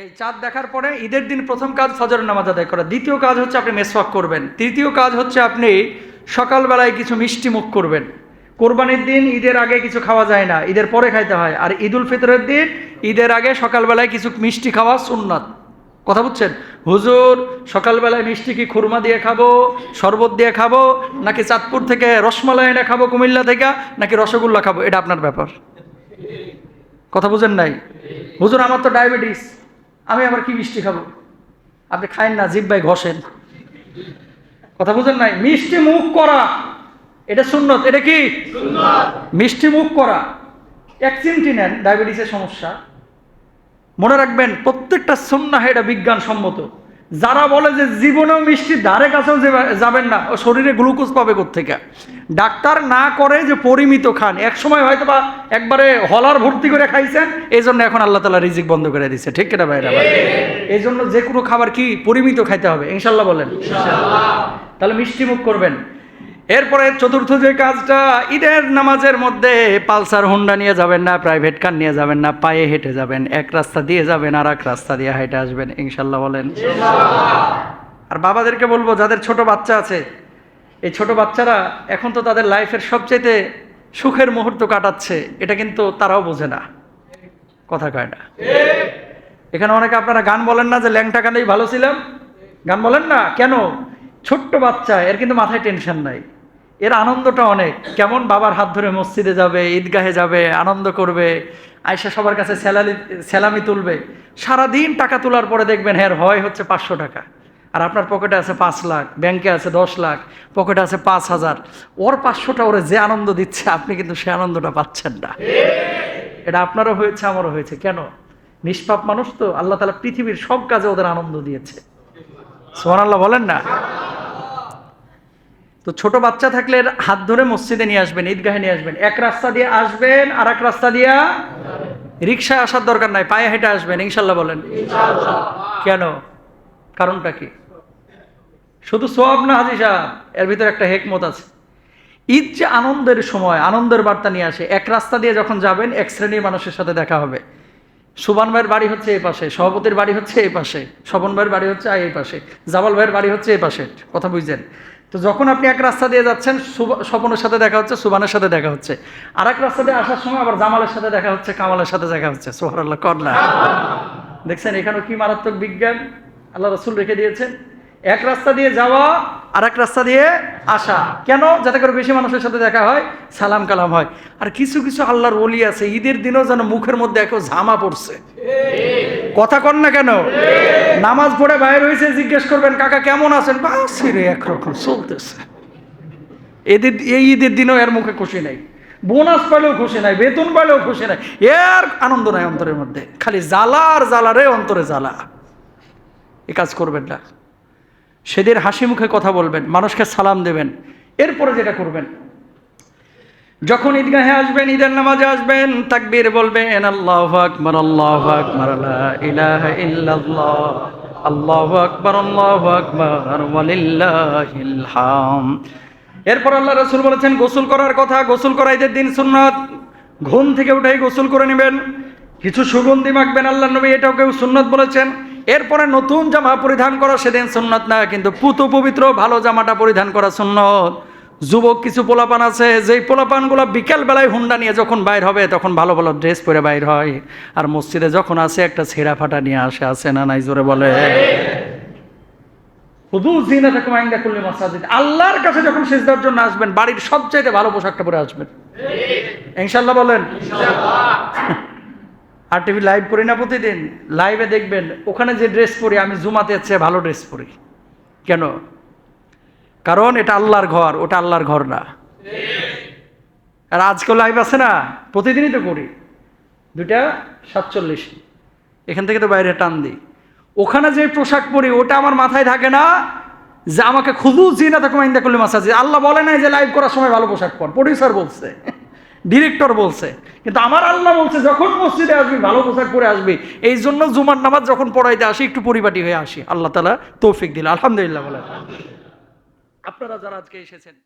এই চাঁদ দেখার পরে ঈদের দিন প্রথম কাজ ফজরের নামাজ আদায় করা। দ্বিতীয় কাজ হচ্ছে আপনি মেসওয়াক করবেন। তৃতীয় কাজ হচ্ছে আপনি সকালবেলায় কিছু মিষ্টি মুখ করবেন। কোরবানির দিন ঈদের আগে কিছু খাওয়া যায় না, ঈদের পরে খাইতে হয়। আর ঈদ উল ফিতরের দিন ঈদের আগে সকালবেলায় কিছু মিষ্টি খাওয়া সুন্নাত। কথা বুঝছেন? হুজুর, সকালবেলায় মিষ্টি কি খুরমা দিয়ে খাব, শরবত দিয়ে খাব, নাকি চাঁদপুর থেকে রসমালাই এনে খাব, কুমিল্লা থেকে, নাকি রসগোল্লা খাব? এটা আপনার ব্যাপার। কথা বুঝেন নাই? হুজুর, আমার তো ডায়াবেটিস। আমি আবার কি মিষ্টি খাব? আপনি খাইন না জিব্বাই ঘষেন। কথা বুঝেন নাই? মিষ্টি মুখ করা এটা সুন্নত। এটা কি? মিষ্টি মুখ করা। এক চিমটি নেন ডায়াবেটিসের সমস্যা। মনে রাখবেন প্রত্যেকটা সুন্না এটা বিজ্ঞানসম্মত। যারা বলে যে জীবনেও মিষ্টি ধারে কাছেও যাবেন না শরীরে গ্লুকোজ পাবে থেকে ডাক্তার না করে যে পরিমিত খান এক সময় হয়তো বা একবারে হলার ভর্তি করে খাইছেন এই জন্য এখন আল্লাহ তালা রিজিক বন্ধ করে দিচ্ছে ঠিক কেটা ভাইরা? এই জন্য যে কোনো খাবার কি পরিমিত খাইতে হবে ইনশাল্লাহ বলেন। তাহলে মিষ্টি মুখ করবেন। এরপরে চতুর্থ যে কাজটা, ঈদের নামাজের মধ্যে পালসার হুন্ডা নিয়ে যাবেন না প্রাইভেট কার নিয়ে যাবেন না, পায়ে হেঁটে যাবেন, এক রাস্তা দিয়ে যাবেন আর এক রাস্তা দিয়ে হেঁটে আসবেন ইনশাল্লাহ বলেন। আর বাবাদেরকে বলব, যাদের ছোট বাচ্চা আছে, এই ছোট বাচ্চারা এখন তো তাদের লাইফের সবচেয়ে সুখের মুহূর্ত কাটাচ্ছে, এটা কিন্তু তারাও বোঝে না। কথা কয় না। এখানে অনেকে আপনারা গান বলেন না যে ল্যাংটা গানেই ভালো ছিলাম। গান বলেন না, কেন? ছোট্ট বাচ্চা, এর কিন্তু মাথায় টেনশন নাই। এর আনন্দটা অনেক। কেমন বাবার হাত ধরে মসজিদে যাবে, ঈদগাহে যাবে, আনন্দ করবে আয়সা সবার কাছে স্যালারি স্যালামি তুলবে। সারাদিন টাকা তোলার পরে দেখবেন হ্যাঁ হয় হচ্ছে পাঁচশো টাকা। আর আপনার পকেটে আছে পাঁচ লাখ ব্যাংকে আছে দশ লাখ পকেটে আছে পাঁচ হাজার। ওর পাঁচশোটা ওরে যে আনন্দ দিচ্ছে, আপনি কিন্তু সে আনন্দটা পাচ্ছেন না। এটা আপনারও হয়েছে, আমারও হয়েছে। কেন? নিষ্পাপ মানুষ তো, আল্লাহ তালা পৃথিবীর সব কাজে ওদের আনন্দ দিয়েছে। সোহান আল্লাহ বলেন না? তো ছোট বাচ্চা থাকলে হাত ধরে মসজিদে নিয়ে আসবেন ঈদগাহে নিয়ে আসবেন। এক রাস্তা দিয়ে আসবেন আর এক রাস্তা দিয়া রিক্সায় আসার দরকার নাই পায়ে হেঁটে আসবেন ইনশাল্লাহ বলেন। কেন? কারণটা কি? শুধু সোয়াব না হাজি সাহেব এর ভিতরে একটা হেকমত আছে। ঈদ যে আনন্দের সময় আনন্দের বার্তা নিয়ে আসে এক রাস্তা দিয়ে যখন যাবেন এক শ্রেণির মানুষের সাথে দেখা হবে। সুবান ভাইয়ের বাড়ি হচ্ছে এই পাশে, সভাপতির বাড়ি হচ্ছে এই পাশে, স্বপন ভাইয়ের বাড়ি হচ্ছে এই পাশে, জামাল ভাইয়ের বাড়ি হচ্ছে এই পাশে, কথা বুঝছেন? তো যখন আপনি এক রাস্তা দিয়ে যাচ্ছেন স্বপনের সাথে দেখা হচ্ছে, সুবানের সাথে দেখা হচ্ছে। আর এক রাস্তা দিয়ে আসার সময় আবার জামালের সাথে দেখা হচ্ছে, কামালের সাথে দেখা হচ্ছে সোহার আল্লাহ কর না। দেখছেন, এখানেও কি মারাত্মক বিজ্ঞান? আল্লাহ রসুল রেখে দিয়েছেন, এক রাস্তা দিয়ে যাওয়া আর এক রাস্তা দিয়ে আসা। কেন? যাতে করে বেশি মানুষের সাথে দেখা হয়, সালাম কালাম হয়। আর কিছু কিছু আল্লাহর ওলি আছে, ঈদের দিনও যেন মুখের মধ্যে একও ঝামা পড়ছে। কথা কন না কেন? নামাজ পড়ে বাইরে হয়েছে, জিজ্ঞেস করবেন, কাকা কেমন আছেন? বাসি একরকম চলতেছে। এদের, এই ঈদের দিনও এর মুখে খুশি নাই। বোনাস পাইলেও খুশি নাই, বেতন পাইলেও খুশি নাই। এর আনন্দ নাই অন্তরের মধ্যে। খালি জ্বালা আর জ্বালা রে অন্তরে জ্বালা। এ কাজ করবেন না। সেদের হাসি মুখে কথা বলবেন, মানুষকে সালাম দেবেন, এরপরে যেটা করবেন। যখন ঈদগাহে আসবেন, ঈদের নামাজে আসবেন, তাকবীর বলবেন, আল্লাহ আকবর আল্লাহ আকবর ইলাহা ইল্লাল্লাহ, আল্লাহু আকবর আল্লাহু আকবর, ওয়ালিল্লাহিল হাম এরপর আল্লাহ রাসূল বলেছেন, গোসল করার কথা, গোসল করা ঈদের দিন সুন্নাত। ঘুম থেকে উঠেই গোসল করে নেবেন। কিছু সুগন্ধি মাখবেন আল্লাহ নবী এটাও কেউ সুন্নত বলেছেন। এরপরে নতুন জামা পরিধান করা সেদিন সুন্নত না, কিন্তু পুত পবিত্র, ভালো জামাটা পরিধান করা সুন্নত। যুবক কিছু পোলাপান আছে, যেই পোলাপানগুলো বিকেল বেলায় হুন্ডা নিয়ে যখন বাইর হবে, তখন ভালো ভালো ড্রেস পরে বাইর হয়। আর মসজিদে যখন আসে, একটা ছেঁড়া ফাটা নিয়ে আসে আসে না নাই, জোরে বলে? আল্লাহর কাছে যখন সেজদার জন্য আসবেন, বাড়ির সবচাইতে ভালো পোশাকটা পরে আসবেন। ইনশাল্লাহ বলেন? আর টিভি লাইভ করি না প্রতিদিন লাইভে দেখবেন, ওখানে যে ড্রেস পরি, আমি জুমাতে চেয়ে ভালো ড্রেস পরি। কেন? কারণ এটা আল্লাহর ঘর, ওটা আল্লাহর ঘর না। আর আজকেও লাইভ আছে না? প্রতিদিনই তো করি। দুইটা সাতচল্লিশ। এখান থেকে তো বাইরে টান দিই। ওখানে যে পোশাক পরি, ওটা আমার মাথায় থাকে না যে আমাকে খুদু জিনা তাকে মাইন্দা করলে মাসাজি। আল্লাহ বলে নাই যে লাইভ করার সময় ভালো পোশাক পর। প্রডিউসার বলছে। ডিরেক্টর বলছে। কিন্তু আমার আল্লাহ বলছে, যখন মসজিদে আসবি, ভালো পোশাক পরে আসবি। এই জন্য জুমার নামাজ যখন পড়াইতে আসি, একটু পরিপাটি হয়ে আসি। আল্লাহ তালা তৌফিক দিল। আলহামদুলিল্লাহ আপনারা যারা আজকে এসেছেন